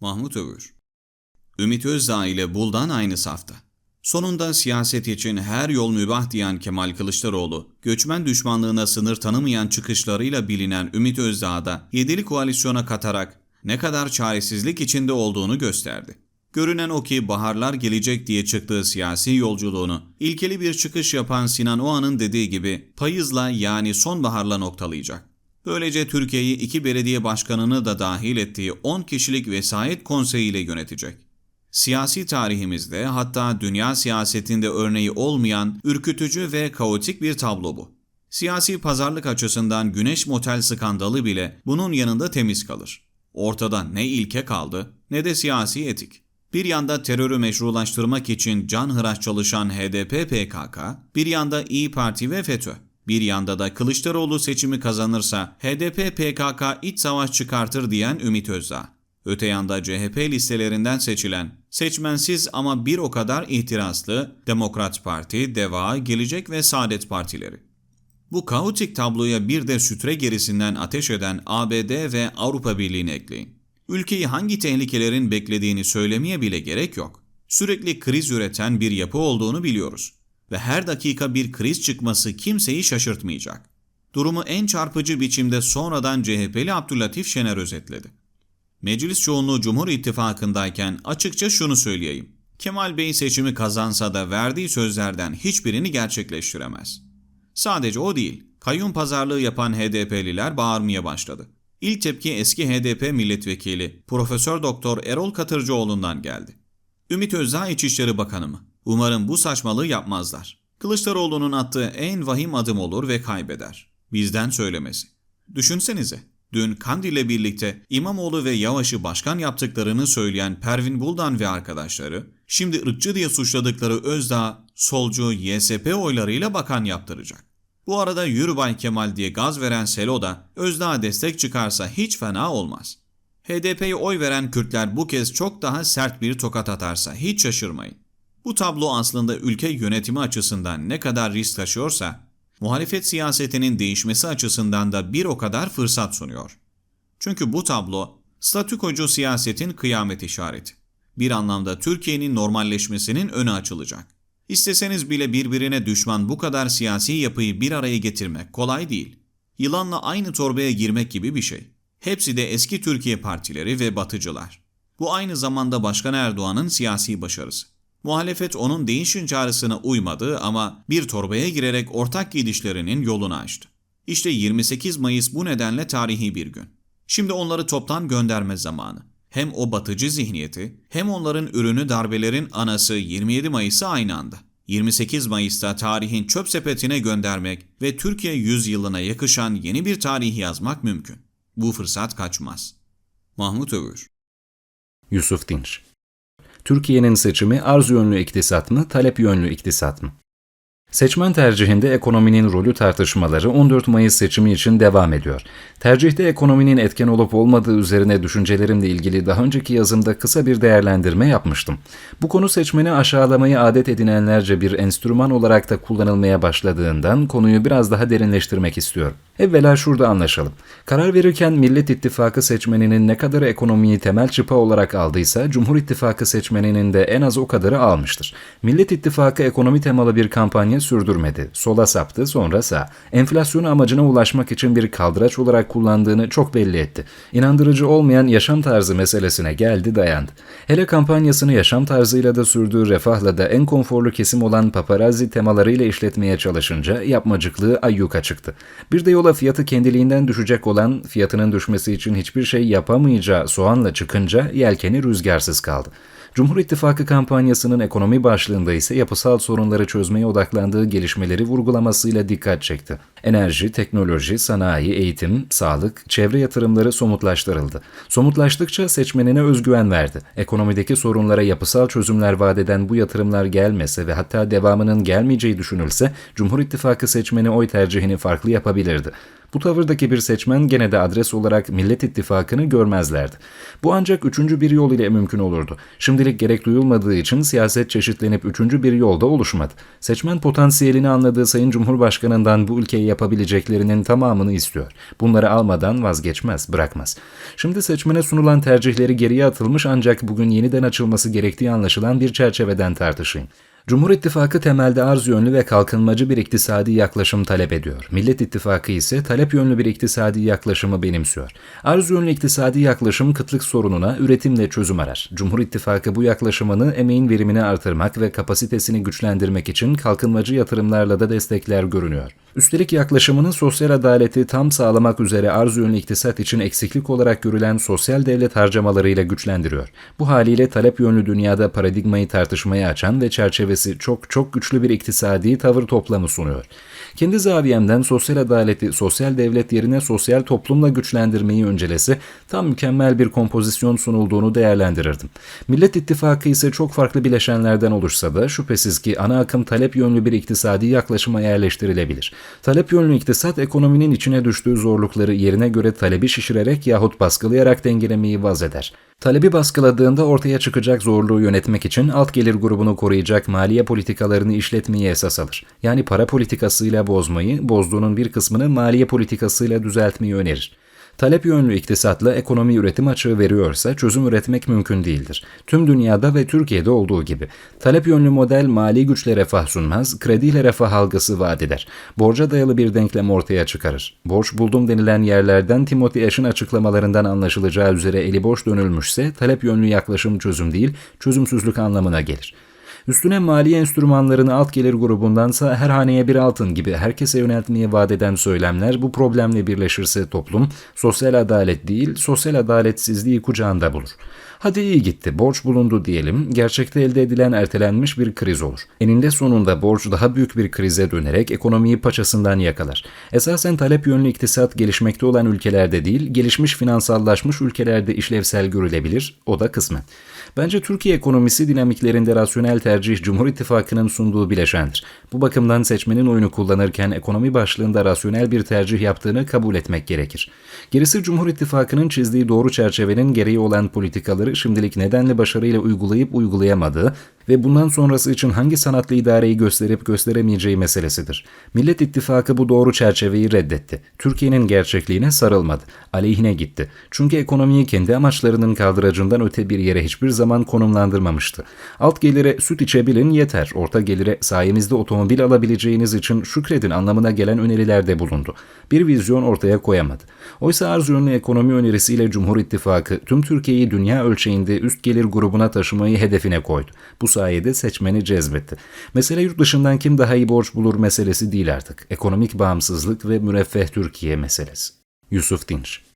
Mahmut Övür Ümit Özdağ ile Buldan aynı safta. Sonunda siyaset için her yol mübah diyen Kemal Kılıçdaroğlu, göçmen düşmanlığına sınır tanımayan çıkışlarıyla bilinen Ümit Özdağ'ı da yedili koalisyona katarak ne kadar çaresizlik içinde olduğunu gösterdi. Görünen o ki baharlar gelecek diye çıktığı siyasi yolculuğunu ilkeli bir çıkış yapan Sinan Oğan'ın dediği gibi payızla yani sonbaharla noktalayacak. Böylece Türkiye'yi iki belediye başkanını da dahil ettiği 10 kişilik vesayet konseyi ile yönetecek. Siyasi tarihimizde hatta dünya siyasetinde örneği olmayan ürkütücü ve kaotik bir tablo bu. Siyasi pazarlık açısından Güneş Motel skandalı bile bunun yanında temiz kalır. Ortada ne ilke kaldı ne de siyasi etik. Bir yanda terörü meşrulaştırmak için canhıraş çalışan HDP PKK, bir yanda İyi Parti ve FETÖ. Bir yanda da Kılıçdaroğlu seçimi kazanırsa HDP PKK iç savaş çıkartır diyen Ümit Özdağ. Öte yanda CHP listelerinden seçilen, seçmensiz ama bir o kadar ihtiraslı Demokrat Parti, DEVA, Gelecek ve Saadet Partileri. Bu kaotik tabloya bir de sütre gerisinden ateş eden ABD ve Avrupa Birliği'ni ekleyin. Ülkeyi hangi tehlikelerin beklediğini söylemeye bile gerek yok. Sürekli kriz üreten bir yapı olduğunu biliyoruz ve her dakika bir kriz çıkması kimseyi şaşırtmayacak. Durumu en çarpıcı biçimde sonradan CHP'li Abdülatif Şener özetledi. Meclis çoğunluğu Cumhur İttifakı'ndayken açıkça şunu söyleyeyim. Kemal Bey seçimi kazansa da verdiği sözlerden hiçbirini gerçekleştiremez. Sadece o değil, kayyum pazarlığı yapan HDP'liler bağırmaya başladı. İlk tepki eski HDP milletvekili Profesör Doktor Erol Katırcıoğlu'ndan geldi. Ümit Özdağ İçişleri Bakanı mı? Umarım bu saçmalığı yapmazlar. Kılıçdaroğlu'nun attığı en vahim adım olur ve kaybeder. Bizden söylemesi. Düşünsenize, dün Kandil'le birlikte İmamoğlu ve Yavaş'ı başkan yaptıklarını söyleyen Pervin Buldan ve arkadaşları, şimdi ırkçı diye suçladıkları Özdağ, solcu YSP oylarıyla bakan yaptıracak. Bu arada Yürübay Kemal diye gaz veren Selo da Özdağ'a destek çıkarsa hiç fena olmaz. HDP'ye oy veren Kürtler bu kez çok daha sert bir tokat atarsa hiç şaşırmayın. Bu tablo aslında ülke yönetimi açısından ne kadar risk taşıyorsa, muhalefet siyasetinin değişmesi açısından da bir o kadar fırsat sunuyor. Çünkü bu tablo, statükocu siyasetin kıyamet işareti. Bir anlamda Türkiye'nin normalleşmesinin önü açılacak. İsteseniz bile birbirine düşman bu kadar siyasi yapıyı bir araya getirmek kolay değil. Yılanla aynı torbaya girmek gibi bir şey. Hepsi de eski Türkiye partileri ve batıcılar. Bu aynı zamanda Başkan Erdoğan'ın siyasi başarısı. Muhalefet onun değişim çağrısına uymadı ama bir torbaya girerek ortak gidişlerinin yolunu açtı. İşte 28 Mayıs bu nedenle tarihi bir gün. Şimdi onları toptan gönderme zamanı. Hem o batıcı zihniyeti hem onların ürünü darbelerin anası 27 Mayıs'ı aynı anda. 28 Mayıs'ta tarihin çöp sepetine göndermek ve Türkiye yüzyılına yakışan yeni bir tarih yazmak mümkün. Bu fırsat kaçmaz. Mahmut Övür Yusuf Dinç Türkiye'nin seçimi arz yönlü iktisat mı, talep yönlü iktisat mı? Seçmen tercihinde ekonominin rolü tartışmaları 14 Mayıs seçimi için devam ediyor. Tercihte ekonominin etken olup olmadığı üzerine düşüncelerimle ilgili daha önceki yazımda kısa bir değerlendirme yapmıştım. Bu konu seçmeni aşağılamayı adet edinenlerce bir enstrüman olarak da kullanılmaya başladığından konuyu biraz daha derinleştirmek istiyorum. Evvela şurada anlaşalım. Karar verirken Millet İttifakı seçmeninin ne kadar ekonomiyi temel çıpa olarak aldıysa Cumhur İttifakı seçmeninin de en az o kadarı almıştır. Millet İttifakı ekonomi temalı bir kampanya sürdürmedi. Sola saptı sonra sağ. Enflasyonu amacına ulaşmak için bir kaldıraç olarak kullandığını çok belli etti. İnandırıcı olmayan yaşam tarzı meselesine geldi dayandı. Hele kampanyasını yaşam tarzıyla da sürdüğü refahla da en konforlu kesim olan paparazzi temalarıyla işletmeye çalışınca yapmacıklığı ayyuka çıktı. Bir de yola fiyatı kendiliğinden düşecek olan fiyatının düşmesi için hiçbir şey yapamayacağı soğanla çıkınca yelkeni rüzgarsız kaldı. Cumhur İttifakı kampanyasının ekonomi başlığında ise yapısal sorunları çözmeye odaklandığı gelişmeleri vurgulamasıyla dikkat çekti. Enerji, teknoloji, sanayi, eğitim, sağlık, çevre yatırımları somutlaştırıldı. Somutlaştıkça seçmenine özgüven verdi. Ekonomideki sorunlara yapısal çözümler vaat eden bu yatırımlar gelmese ve hatta devamının gelmeyeceği düşünülse Cumhur İttifakı seçmeni oy tercihini farklı yapabilirdi. Bu tavırdaki bir seçmen gene de adres olarak Millet İttifakı'nı görmezlerdi. Bu ancak üçüncü bir yol ile mümkün olurdu. Şimdilik gerek duyulmadığı için siyaset çeşitlenip üçüncü bir yolda oluşmadı. Seçmen potansiyelini anladığı Sayın Cumhurbaşkanı'ndan bu ülkeye yapabileceklerinin tamamını istiyor. Bunları almadan vazgeçmez, bırakmaz. Şimdi seçmene sunulan tercihleri geriye atılmış ancak bugün yeniden açılması gerektiği anlaşılan bir çerçeveden tartışayım. Cumhur İttifakı temelde arz yönlü ve kalkınmacı bir iktisadi yaklaşım talep ediyor. Millet İttifakı ise talep yönlü bir iktisadi yaklaşımı benimsiyor. Arz yönlü iktisadi yaklaşım kıtlık sorununa üretimle çözüm arar. Cumhur İttifakı bu yaklaşımını emeğin verimini artırmak ve kapasitesini güçlendirmek için kalkınmacı yatırımlarla da destekler görünüyor. Üstelik yaklaşımını sosyal adaleti tam sağlamak üzere arz yönlü iktisat için eksiklik olarak görülen sosyal devlet harcamalarıyla güçlendiriyor. Bu haliyle talep yönlü dünyada paradigmayı tartışmaya açan ve çerçevesi çok çok güçlü bir iktisadi tavır toplamı sunuyor. Kendi zaviyemden sosyal adaleti sosyal devlet yerine sosyal toplumla güçlendirmeyi öncelesi tam mükemmel bir kompozisyon sunulduğunu değerlendirirdim. Millet İttifakı ise çok farklı bileşenlerden oluşsa da şüphesiz ki ana akım talep yönlü bir iktisadi yaklaşıma yerleştirilebilir. Talep yönlü iktisat ekonominin içine düştüğü zorlukları yerine göre talebi şişirerek yahut baskılayarak dengelemeyi vaz eder. Talebi baskıladığında ortaya çıkacak zorluğu yönetmek için alt gelir grubunu koruyacak maliye politikalarını işletmeyi esas alır. Yani para politikasıyla bozmayı, bozduğunun bir kısmını maliye politikasıyla düzeltmeyi önerir. Talep yönlü iktisatla ekonomi üretim açığı veriyorsa çözüm üretmek mümkün değildir. Tüm dünyada ve Türkiye'de olduğu gibi. Talep yönlü model mali güçle refah sunmaz, krediyle refah algısı vaat eder. Borca dayalı bir denklem ortaya çıkarır. Borç buldum denilen yerlerden Timothy Ash'ın açıklamalarından anlaşılacağı üzere eli boş dönülmüşse talep yönlü yaklaşım çözüm değil, çözümsüzlük anlamına gelir. Üstüne mali enstrümanlarını alt gelir grubundansa her haneye bir altın gibi herkese yöneltmeye vaat eden söylemler bu problemle birleşirse toplum sosyal adalet değil sosyal adaletsizliği kucağında bulur. Hadi iyi gitti borç bulundu diyelim gerçekte elde edilen ertelenmiş bir kriz olur. Eninde sonunda borç daha büyük bir krize dönerek ekonomiyi paçasından yakalar. Esasen talep yönlü iktisat gelişmekte olan ülkelerde değil gelişmiş finansallaşmış ülkelerde işlevsel görülebilir o da kısmen. Bence Türkiye ekonomisi dinamiklerinde rasyonel tercih Cumhur İttifakı'nın sunduğu bileşendir. Bu bakımdan seçmenin oyunu kullanırken ekonomi başlığında rasyonel bir tercih yaptığını kabul etmek gerekir. Gerisi Cumhur İttifakı'nın çizdiği doğru çerçevenin gereği olan politikaları şimdilik nedenle başarıyla uygulayıp uygulayamadığı ve bundan sonrası için hangi sanatlı idareyi gösterip gösteremeyeceği meselesidir. Millet İttifakı bu doğru çerçeveyi reddetti. Türkiye'nin gerçekliğine sarılmadı. Aleyhine gitti. Çünkü ekonomiyi kendi amaçlarının kaldıracından öte bir yere hiçbir zaman konumlandırmamıştı. Alt gelire süt içebilin yeter. Orta gelire sayemizde otomobil alabileceğiniz için şükredin anlamına gelen önerilerde bulundu. Bir vizyon ortaya koyamadı. Oysa arz yönlü ekonomi önerisiyle Cumhur İttifakı tüm Türkiye'yi dünya ölçeğinde üst gelir grubuna taşımayı hedefine koydu. Bu sayede seçmeni cezbetti. Mesele yurt dışından kim daha iyi borç bulur meselesi değil artık. Ekonomik bağımsızlık ve müreffeh Türkiye meselesi. Yusuf Dinç